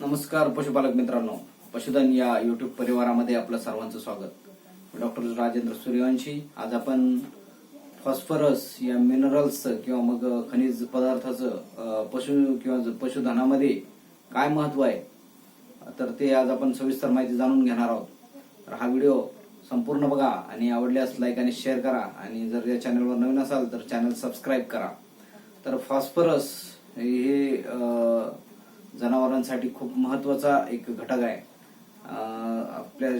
नमस्कार पशुपालक मित्रांनो. पशुधन या युट्यूब परिवारामध्ये आपलं सर्वांचं स्वागत. डॉक्टर राजेंद्र सूर्यवंशी. आज आपण फॉस्फरस या मिनरल्सचं किंवा मग खनिज पदार्थाचं पशु किंवा ज- पशुधनामध्ये काय महत्त्व आहे? तर ते आज आपण सविस्तर माहिती जाणून घेणार आहोत. तर हा व्हिडिओ संपूर्ण बघा आणि आवडल्यास लाईक आणि शेअर करा. आणि जर या चॅनलवर नवीन असाल तर चॅनल सबस्क्राईब करा. तर फॉस्फरस हे अं, खूप महत्त्वाचा एक घटक आहे. आपल्या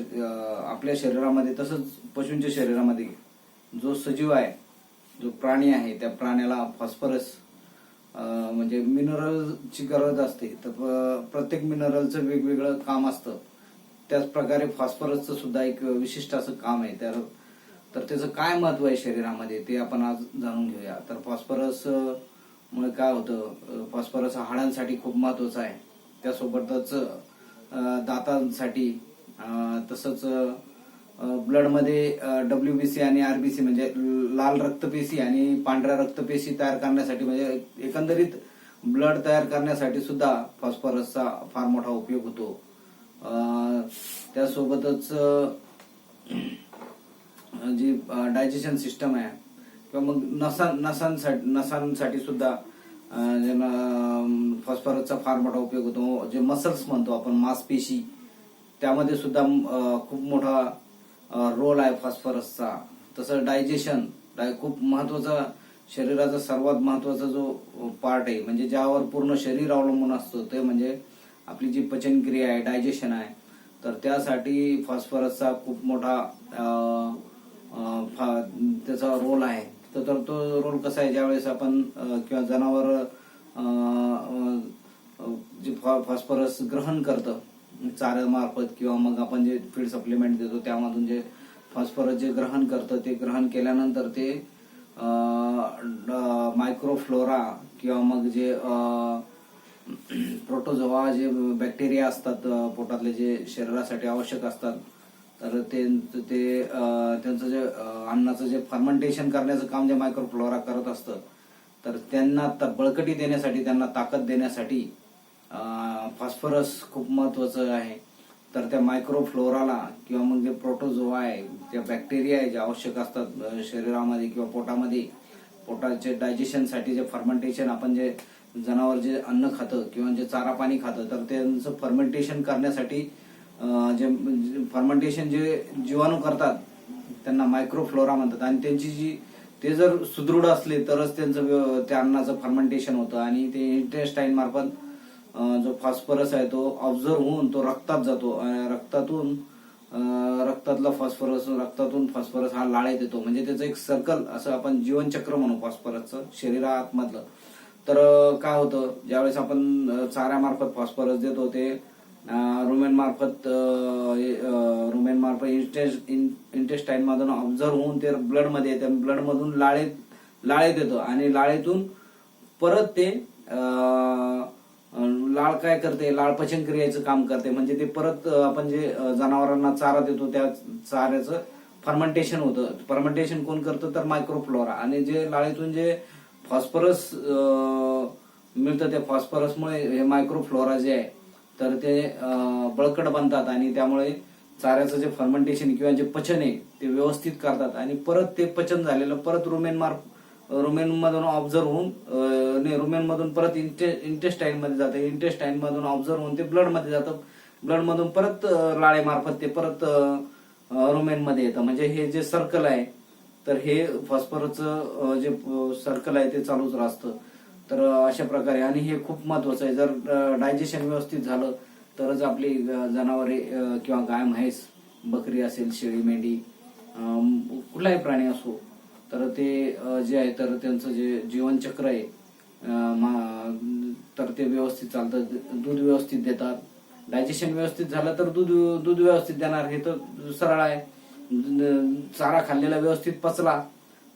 आपल्या शरीरामध्ये तसंच पशूंच्या शरीरामध्ये जो सजीव आहे जो प्राणी आहे त्या प्राण्याला फॉस्फरस म्हणजे मिनरलची गरज असते. तर प- प्रत्येक मिनरलचं वेगवेगळं काम असतं. त्याच प्रकारे फॉस्फरसचं सुद्धा एक विशिष्ट असं काम आहे. तर तर त्याचं काय महत्त्व आहे शरीरामध्ये ते आपण आज जाणून घेऊया. तर फॉस्फरस मुळे काय होतं? फॉस्फरस हा हाडांसाठी खूप महत्त्वाचा आहे. त्यासोबतच दातांसाठी तसंच ब्लडमध्ये डब्ल्यूबीसी आणि आरबीसी म्हणजे लाल रक्तपेशी आणि पांढऱ्या रक्तपेशी तयार करण्यासाठी म्हणजे एकंदरीत ब्लड तयार करण्यासाठी सुद्धा फॉस्फरसचा फार मोठा उपयोग होतो. त्यासोबतच जी डायजेशन सिस्टम आहे किंवा मग नसा नसांसाठी नसांसाठी सुद्धा ज्यांना फॉस्फरसचा फार मोठा उपयोग होतो. जे मसल्स म्हणतो आपण मांसपेशी त्यामध्ये सुद्धा खूप मोठा रोल आहे फॉस्फरसचा तसं डायजेशन डाय खूप महत्त्वाचा शरीराचा सर्वात महत्त्वाचा जो पार्ट आहे म्हणजे ज्यावर पूर्ण शरीर अवलंबून असतो ते म्हणजे आपली जी पचनक्रिया आहे डायजेशन आहे. तर त्यासाठी फॉस्फरसचा खूप मोठा फा- त्याचा रोल आहे. तर तर तो रोल कसा आहे? ज्यावेळेस आपण किंवा जनावर फॉस्फरस ग्रहण करतं. चाऱ्यामार्फत किंवा मग आपण जे फीड सप्लिमेंट देतो त्यामधून जे फॉस्फरस जे ग्रहण करतं ते ग्रहण केल्यानंतर ते मायक्रोफ्लोरा किंवा मग जे अं, प्रोटोझोआ जे बॅक्टेरिया असतात पोटातले जे शरीरासाठी आवश्यक असतात तर ते ते त्यांचं जे अन्नाचं जे फर्मेंटेशन करण्याचं काम जे मायक्रोफ्लोरा करत असतं तर त्यांना त- बळकटी देण्यासाठी त्यांना ताकद देण्यासाठी फॉस्फरस खूप महत्वाचं आहे. तर त्या मायक्रोफ्लोराला किंवा मग जे प्रोटोझोआ आहे ज्या बॅक्टेरिया आहे जे आवश्यक असतात शरीरामध्ये किंवा पोटामध्ये पोटाचे डायजेशनसाठी जे फर्मेंटेशन आपण जे जनावर जे अन्न खातं किंवा जे चारा पाणी खातं तर त्यांचं फर्मेंटेशन करण्यासाठी जे फर्मेंटेशन जे जीवाणू करतात त्यांना मायक्रोफ्लोरा म्हणतात. आणि त्यांची जी ते जर सुदृढ असले तरच त्यांचं त्या अन्नाचं फर्मेंटेशन होतं आणि ते इंटेस्टाईन मार्फत जो फॉस्फरस आहे तो ऑब्झर्व होऊन तो रक्तात जातो. आणि रक्तातून रक्तातला फॉस्फरस रक्तातून फॉस्फरस हा लाळेत येतो. म्हणजे त्याचं एक सर्कल असं आपण जीवनचक्र म्हणू फॉस्फरसचं शरीरामधलं तर काय होतं? ज्यावेळेस आपण चाऱ्यामार्फत फॉस्फरस देतो ते रुमेन मार्फत रुमेन मार्फत इंटेस्टाईन मधून ऑब्झर्व होऊन ते ब्लडमध्ये येते. ब्लड मधून लाळेत लाळेत येतं. आणि लाळेतून परत ते लाळ काय करते? लाळ पचन क्रियेचं काम करते. म्हणजे ते परत आपण जे जनावरांना चारा देतो त्या चाऱ्याचं फर्मेंटेशन होतं. फर्मेंटेशन कोण करतं? तर मायक्रोफ्लोरा आणि जे लाळेतून जे फॉस्फरस मिळतं त्या फॉस्फरसमुळे हे मायक्रोफ्लोरा जे आहे तर ते बळकट बनतात आणि त्यामुळे चाऱ्याचं जे फर्मेंटेशन किंवा जे पचन आहे ते व्यवस्थित करतात. आणि परत ते पचन झालेलं परत रुमेन मार्फ रुमेन मधून ऑब्झर्व होऊन अं, मधून परत इंटे इंटेस्टाईन मध्ये जातं. इंटेस्टाईन मधून ऑब्झर्व होऊन ते ब्लडमध्ये जातं. ब्लड मधून परत लाळेमार्फत ते परत रुमेनमध्ये येतं. म्हणजे हे जे सर्कल आहे तर हे फॉस्फरसचं जे सर्कल आहे ते चालूच राहतं. तर अशा प्रकारे. आणि हे खूप महत्वाचं आहे. जर डायजेशन व्यवस्थित झालं तरच आपली जनावरे किंवा गाय म्हैस बकरी असेल शेळी मेंढी कुठलाही प्राणी असो तर ते जे आहे तर त्यांचं जे जीवनचक्र आहे तर ते व्यवस्थित चालतं. दूध व्यवस्थित देतात. डायजेशन व्यवस्थित झालं तर दूध दूध व्यवस्थित देणार. हे तर सरळ आहे. चारा खाल्लेला व्यवस्थित पचला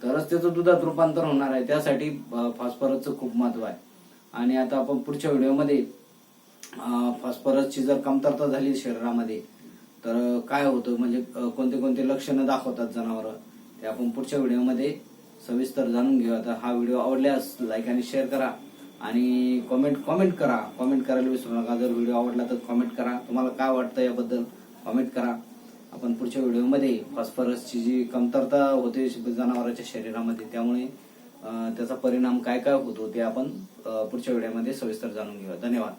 तरच त्याचं दुधात रूपांतर होणार आहे. त्यासाठी फॉस्फरसचं खूप महत्त्व आहे. आणि आता आपण पुढच्या व्हिडिओमध्ये फॉस्फरसची जर कमतरता झाली शरीरामध्ये तर काय होतं? म्हणजे कोणते कोणते लक्षणं दाखवतात जनावरं? ते आपण पुढच्या व्हिडिओमध्ये सविस्तर जाणून घेऊया तर हा व्हिडिओ आवडल्यास लाईक आणि शेअर करा आणि कॉमेंट कॉमेंट करा. कॉमेंट करायला विसरू नका. जर व्हिडिओ आवडला तर कॉमेंट करा. तुम्हाला काय वाटतं याबद्दल कॉमेंट करा. आपण पुढच्या व्हिडिओमध्ये फॉस्फरसची जी कमतरता होते जनावरांच्या शरीरामध्ये त्यामुळे त्याचा परिणाम काय काय होतो ते आपण पुढच्या व्हिडिओमध्ये सविस्तर जाणून घेऊया. धन्यवाद.